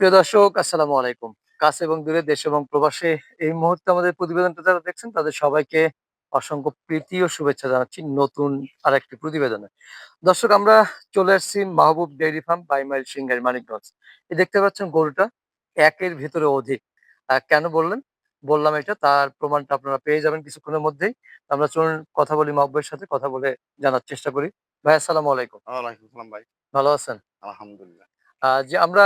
প্রিয় দর্শক আসসালামু আলাইকুম। কাছে এবং দূরে দেশ এবং প্রবাসে এই মুহূর্তে আমাদের প্রতিবেদনটা যারা দেখছেন তাদের সবাইকে অসংখ্য প্রীতি ও শুভেচ্ছা জানাচ্ছি নতুন আর একটি প্রতিবেদনে। দর্শক আমরা চলে আসছি মাহবুব ডেইরি ফার্ম বাইমাইল সিংহারি মানিকগঞ্জ। এই দেখতে পাচ্ছেন গরুটা একের ভিতরে অধিক। কেন বললেন? বললাম এটা তার প্রমাণটা আপনারা পেয়ে যাবেন কিছুক্ষণের মধ্যেই। আমরা চলুন কথা বলি মাহবুবের সাথে কথা বলে জানার চেষ্টা করি। ভাই আসসালামু আলাইকুম। ওয়ালাইকুম আসসালাম ভাই। ভালো আছেন? আলহামদুলিল্লাহ। যে আমরা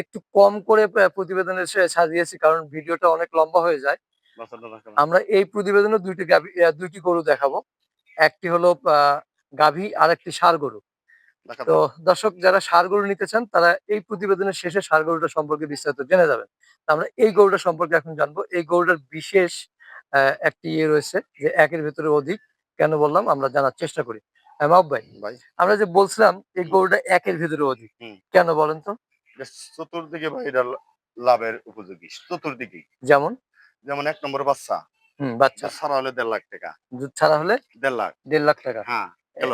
একটু কম করে আহ, প্রতিবেদনে সাজিয়েছি কারণ ভিডিওটা অনেক লম্বা হয়ে যায়। আমরা এই প্রতিবেদনে দুইটি গাভী দুইটি গরু দেখাবো। একটি হলো গাভী আর একটি ষাড় গরু। তো দর্শক যারা সার গরু নিতে চান তারা এই প্রতিবেদনের শেষে সার গরুটা সম্পর্কে বিস্তারিত জেনে যাবেন। আমরা এই গরুটা সম্পর্কে এখন জানব। এই গরুটার বিশেষ আহ, একটি ইয়ে রয়েছে যে একের ভেতরে অধিক। কেন বললাম? আমরা জানার চেষ্টা করি। হ্যাঁ, ভাই ভাই আমরা যে বলছিলাম এই গরুটা একের ভেতরে অধিক। কেন বলেন তো? চতুর্দিকে ভাই এটা লাভের উপযোগী চতুর্দিকে যেমন? যেমন এক নম্বর বাচ্চা। বাচ্চা। ছাড়া হলে দেড় লাখ টাকা। দুধ ছাড়া হলে দেড় লাখ। দেড় লাখ টাকা। হ্যাঁ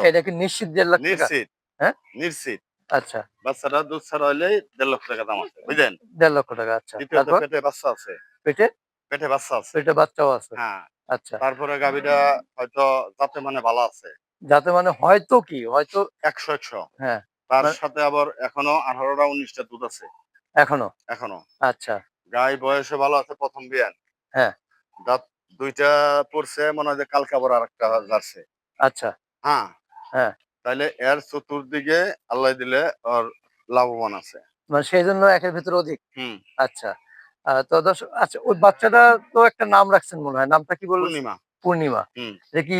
এটা কি নিশ্চিত দেড় লাখ নিশ্চিত। হ্যাঁ? নিশ্চিত। আচ্ছা। বাচ্চাটা দুধ ছাড়া হলে দেড় লক্ষ টাকা দাম আছে বুঝলেন? দেড় লক্ষ টাকা আচ্ছা। পেটে বাচ্চা আছে। পেটে? পেটে বাচ্চা আছে। পেটে বাচ্চাও আছে। হ্যাঁ। আচ্ছা। তারপরে গাভীটা হয়তো যাতে মানে ভালো আছে। যাতে মানে হয়তো কি হয়তো একশো একশো। হ্যাঁ। তার মানে- সাথে আবার এখনও আঠারোটা উনিশটা দুধ আছে। এখনও? এখনও। আচ্ছা। গাই বয়সে ভালো আছে প্রথম বিয়ান। হ্যাঁ। দাঁত দুইটা পড়ছে মনে হয় যে কালকে আবার আরেকটা যাচ্ছে আচ্ছা। হ্যাঁ। হ্যাঁ। তাইলে এর চতুর্দিকে আল্লাহ দিলে ওর লাভবান আছে। মানে সেই জন্য একের ভিতরে অধিক? হুম। আচ্ছা। তো দর্শক আচ্ছা ওই বাচ্চাটা তো একটা নাম রাখছেন মনে হয়। নামটা কি বললেন পূর্ণিমা। পূর্ণিমা। হুম। এটা কি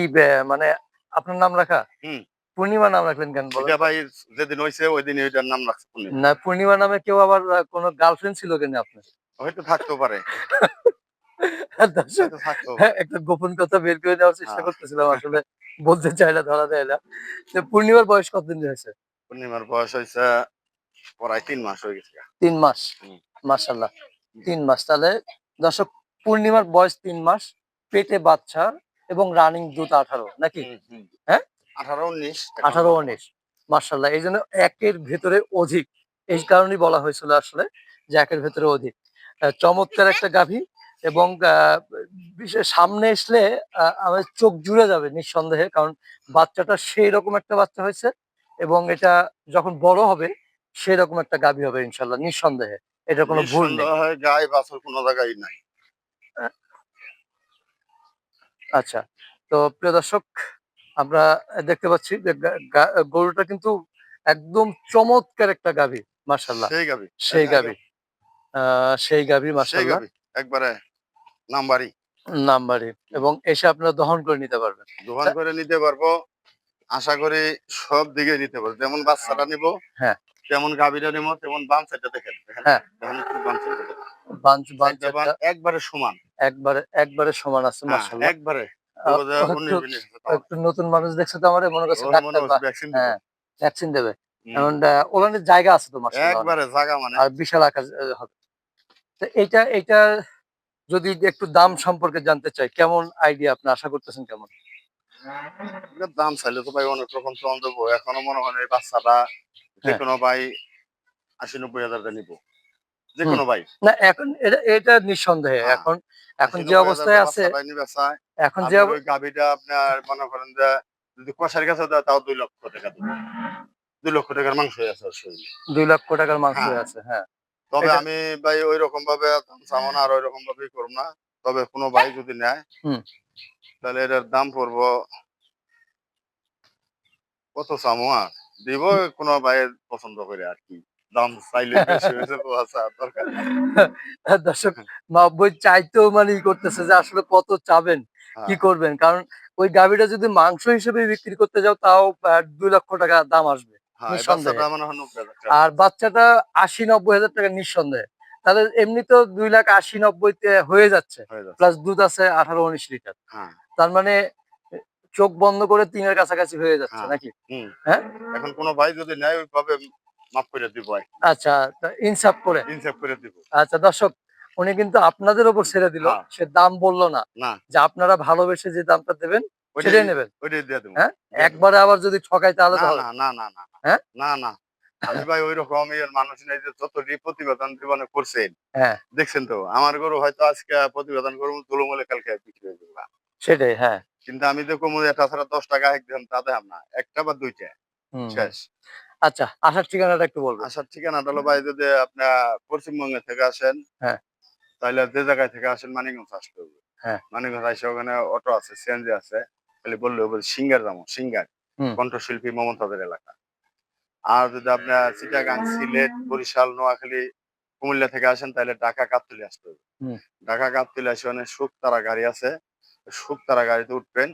মানে আপনার নাম রাখা? হুম। পূর্ণিমা নাম রাখলেন কেন বলেন? ভাই যেদিন হয়েছে ওই দিন এটার নাম রাখছে না পূর্ণিমা নামে কেউ আবার কোনো গার্লফ্রেন্ড ছিল কেন আপনার? হয়তো থাকতেও পারে। থাকতেও হ্যাঁ, একটা গোপন কথা বের করে দেওয়ার চেষ্টা হ্যাঁ। করতেছিলাম আসলে বলতে চাই না ধরা দেয় না। পূর্ণিমার বয়স কতদিন হয়েছে? পূর্ণিমার বয়স হয়েছে প্রায় তিন মাস হয়ে গেছে তিন মাস। মাসাল্লাহ তিন মাস। তাহলে দর্শক পূর্ণিমার বয়স তিন মাস পেটে বাচ্চা এবং রানিং দুধ আঠারো নাকি। হ্যাঁ? আঠারো উনিশ। আঠারো উনিশ মার্শাল্লাহ এই জন্য একের ভেতরে অধিক। এই কারণেই বলা হয়েছিল আসলে যে একের ভেতরে অধিক। চমৎকার একটা গাভী এবং বিশেষ সামনে আসলে আমাদের চোখ জুড়ে যাবে নিঃসন্দেহে কারণ বাচ্চাটা সেই রকম একটা বাচ্চা হয়েছে এবং এটা যখন বড় হবে সেই রকম একটা গাভী হবে ইনশাল্লাহ নিঃসন্দেহে। এটা কোনো ভুল নেই। গায়ে বাছর কোনো জায়গায় নাই। আচ্ছা তো প্রিয় দর্শক আমরা দেখতে পাচ্ছি যে গরুটা কিন্তু একদম চমৎকার একটা গাভী মার্শাল্লাহ সেই গাবি সেই গাভী। সেই গাভী মার্শাল্লাহ একবারে নাম্বারি নাম্বারে এবং এসে আপনারা দহন করে নিতে পারবেন। দহন করে নিতে পারব আশা করি সব দিকে নিতে পারব। যেমন বাচ্চাটা নিব হ্যাঁ। তেমন গাভীটা নিব তেমন বাম সাইডটা দেখেন। হ্যাঁ। বাম সাইডটা একবারে সমান। একবারে একবারে সমান আছে হ্যাঁ, মার্শাল্লাহ একবারে। যে একটু- নতুন মানুষ দেখছে তো আমার মনে করছে। হ্যাঁ ভ্যাকসিন দেবে। এমন ওলানের জায়গা আছে তো একবারে জায়গা মানে। আর বিশাল আকাশ হবে। তো এইটা এইটা যদি একটু দাম সম্পর্কে জানতে চাই কেমন আইডিয়া আপনি? আশা করতেছেন কেমন? দাম চাইলে তো ভাই অনেক রকম চল দেবো এখনও মনে হয় বাচ্চাটা যে হ্যাঁ। কোনো ভাই আশি নব্বই হাজার টাকা নিবো। যে কোনো ভাই না এখন এটা এটা নিঃসন্দেহে হ্যাঁ। এখন এখন যে অবস্থায় আছে। এখন যে গাভীটা আপনার মনে করেন যে যদি কষার কাছে দেয় তাও দুই লক্ষ টাকা দেবে দুই লক্ষ টাকার মাংস আছে শরীরে। দুই লক্ষ টাকার মাংস হ্যাঁ। আছে হ্যাঁ তবে আমি ভাই ওই রকম ভাবে চাবো না আর ওই রকম ভাবেই করব না তবে কোনো ভাই যদি নেয় তাহলে এটার দাম পড়ব কত চামো আর দিব কোনো ভাইয়ের পছন্দ করে আর কি দাম চাইলে আচ্ছা দরকার দর্শক নব্বই চাইতেও মানে ই করতেছে যে আসলে কত চাবেন কি হ্যাঁ। করবেন? কারণ ওই গাভিটা যদি মাংস হিসেবে বিক্রি করতে যাও তাও দুই লক্ষ টাকা দাম আসবে হ্যাঁ, নব্বই। আর বাচ্চাটা আশি নব্বই হাজার টাকা নিঃসন্দেহে। তাহলে এমনি তো দুই লাখ আশি নব্বইতে হয়ে যাচ্ছে প্লাস দুধ আছে আঠারো উনিশ লিটার। হ্যাঁ। তার মানে চোখ বন্ধ করে তিনের কাছাকাছি হয়ে যাচ্ছে। নাকি? হ্যাঁ? এখন কোনো ভাই যদি নেয় ওইভাবে মাফ করে দিব আচ্ছা তা ইনসাফ করে। ইনসাফ করে দিব। আচ্ছা দর্শক উনি কিন্তু আপনাদের ওপর ছেড়ে দিল। হ্যাঁ। সে দাম বলল না না। যে আপনারা ভালোবেসে যে দামটা দেবেন সেটাই নেবেন। হ্যাঁ? একবারে আবার যদি ঠকাই তাহলে না না না না হ্যাঁ? না না। আমি ভাই ওই রকম মানুষ নেই যে প্রতিবেদন জীবনে করছেন। হ্যাঁ। দেখছেন তো? আমার গরু হয়তো আজকে প্রতিবেদন করব তুলমূলে কালকে বিক্রি হয়ে যাবে। সেটাই হ্যাঁ। কিন্তু আমি তো কমু ছাড়া দশ টাকা একদম তা দেখাম না। একটা বা দুইটা। শেষ। আচ্ছা আসার ঠিকানাটা একটু বলবেন। আসার ঠিকানাটা হলো ভাই যদি আপনার পশ্চিমবঙ্গে থেকে আসেন হ্যাঁ। তাহলে যে জায়গায় থেকে আসেন মানিকগঞ্জ আসতে হবে। হ্যাঁ। মানিকগঞ্জ আসে ওখানে অটো আছে সিএনজি আছে। খালি বললে বল সিঙ্গার যাব সিঙ্গার। কণ্ঠশিল্পী মমতাদের এলাকা। আর যদি আপনার চিটাগাং সিলেট বরিশাল নোয়াখালী কুমিল্লা থেকে আসেন তাহলে ঢাকা কাপতলি আসতে হবে। ঢাকা কাপতলি আসে অনেক শুকতারা গাড়ি আছে। শুকতারা গাড়িতে উঠবেন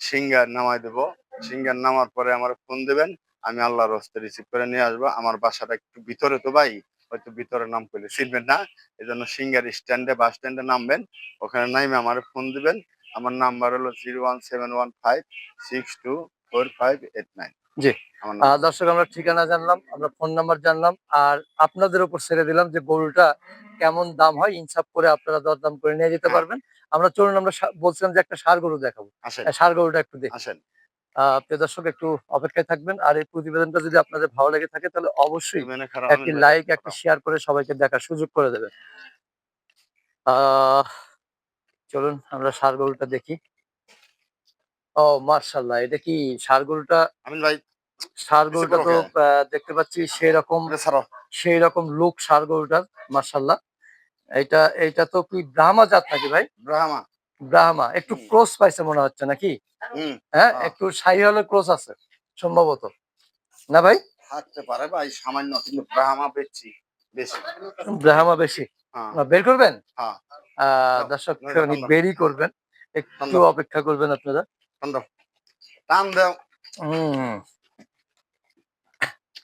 সিঙ্গার নামাই দেব। সিঙ্গার নামার পরে আমার ফোন দেবেন আমি আল্লাহর হস্তে রিসিভ করে নিয়ে আসব। আমার বাসাটা একটু ভিতরে তো ভাই হয়তো ভিতরে নাম করলে চিনবেন না। এই জন্য সিঙ্গার স্ট্যান্ডে বাস স্ট্যান্ডে নামবেন। ওখানে নামে আমার ফোন দিবেন। আমার নাম্বার হলো zero one seven one five six two four five eight nine জি। আমার দর্শক আমরা ঠিকানা জানলাম আমরা ফোন নাম্বার জানলাম আর আপনাদের উপর ছেড়ে দিলাম যে গরুটা কেমন দাম হয় ইনসাফ করে আপনারা দরদাম করে নিয়ে যেতে হ্যাঁ। পারবেন। আমরা চলুন আমরা বলছিলাম যে একটা সার গরু দেখাবো। ষাঁড় গরুটা একটু দেখি। আসেন। প্রিয় দর্শক একটু অপেক্ষায় থাকবেন। আর এই প্রতিবেদনটা যদি আপনাদের ভালো লেগে থাকে তাহলে অবশ্যই একটি লাইক একটি শেয়ার করে সবাইকে দেখার সুযোগ করে দেবেন। আহ চলুন আমরা ষাঁড় গরুটা দেখি। ও মার্শাল্লাহ এটা কি ষাঁড় গরুটা? আমিন ভাই নিচে গরুটা তো দেখতে পাচ্ছি সেই রকম সেই রকম লুক ষাঁড় গরুটার মার্শাল্লাহ এটা এইটা তো কি ব্রাহ্মা জাত নাকি ভাই? ব্রাহ্মা। ব্রাহ্মা একটু। ক্রস পাইছে মনে হচ্ছে নাকি? হ্যাঁ একটু একটু সাইহলের ক্রস আছে সম্ভবত। না ভাই? থাকতে পারে ভাই সামান্য কিন্তু ব্রাহ্মা বেচছি বেশি। ব্রাহ্মা বেশি? হ্যাঁ। বের করবেন? হ্যাঁ। দর্শক। বেরই করবেন। একটু অপেক্ষা করবেন আপনারা। টান দাও। হম।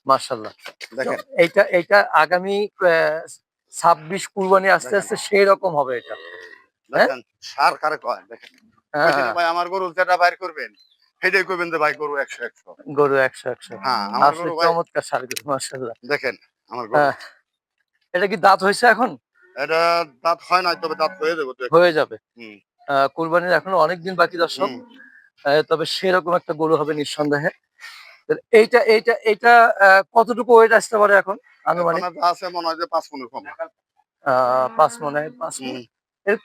মার্শাল্লাহ দেখেন। এইটা এইটা আগামী ছাব্বিশ কুরবানি আস্তে আস্তে সেই রকম হবে এটা। দেখেন সার কারে কয়? দেখেন। হ্যাঁ, হ্যাঁ, ভাই আমার গরু যেটা বাইর করবেন সেটাই করবেন যে ভাই গরু একশো একশো। গরু একশো একশো। হ্যাঁ আমার গরু চমৎকার সার গরু মার্শাল্লাহ দেখেন আমার গরু। হ্যাঁ। এটা কি দাঁত হয়েছে এখন? এটা দাঁত হয় না তবে দাঁত হয়ে যাবে হয়ে যাবে। কুরবানির এখনও অনেক দিন বাকি দর্শক। তবে সেরকম একটা গরু হবে নিঃসন্দেহে। এইটা এইটা এইটা আহ, কতটুকু ওয়েট আসতে পারে এখন আনুমানিক? আছে মনে হয় যে পাঁচ পনেরো কম। পাঁচ মনে হয় পাঁচ মণ।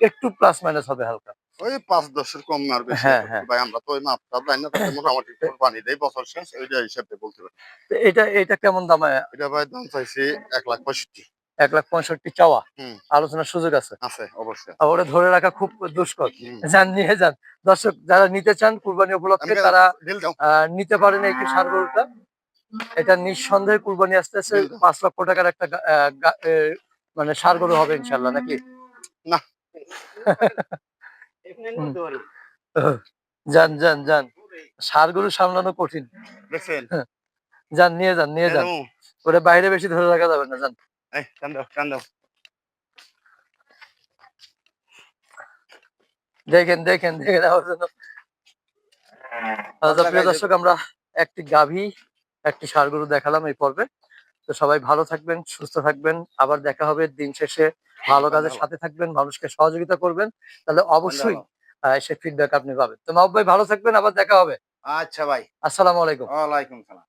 একটু প্লাস মাইনাস হবে হালকা। ওই পাঁচ দশের কম আর বেশি হ্যাঁ, হ্যাঁ। ভাই আমরা তো ওই মাপটা জানি না তাতে মোটামুটি পানি দেই বছর শেষ ওইটা হিসাবে বলতে পারি। এটা এটা কেমন দামে এটা ভাই দাম চাইছি এক লাখ পঁয়ষট্টি। এক লাখ পঁয়ষট্টি চাওয়া। আলোচনার সুযোগ আছে? আছে অবশ্যই। ওটা ধরে রাখা খুব দুষ্কর। যান নিয়ে যান। দর্শক যারা নিতে চান কুরবানি উপলক্ষে তারা নিতে পারেন এই সার গরুটা। এটা নিঃসন্দেহে কুরবানি আসতে আসতে। পাঁচ লক্ষ টাকার একটা মানে সার গরু হবে ইনশাল্লাহ নাকি? না। যান যান যান। সার গরু সামলানো কঠিন। যান নিয়ে যান নিয়ে যান? ওটা বাইরে বেশি ধরে রাখা যাবে না যান। দেখেন দেখেন দেখেন আমার জন্য। প্রিয় দর্শক আমরা একটি গাভী একটি গরু দেখালাম এই পর্বে। তো সবাই ভালো থাকবেন সুস্থ থাকবেন। আবার দেখা হবে দিন শেষে। ভালো কাজের সাথে থাকবেন মানুষকে সহযোগিতা করবেন তাহলে অবশ্যই সে ফিডব্যাক আপনি পাবেন। তো মাহবুব ভাই ভালো থাকবেন আবার দেখা হবে। আচ্ছা ভাই। আসসালাম আলাইকুম। ওয়ালাইকুম সালাম।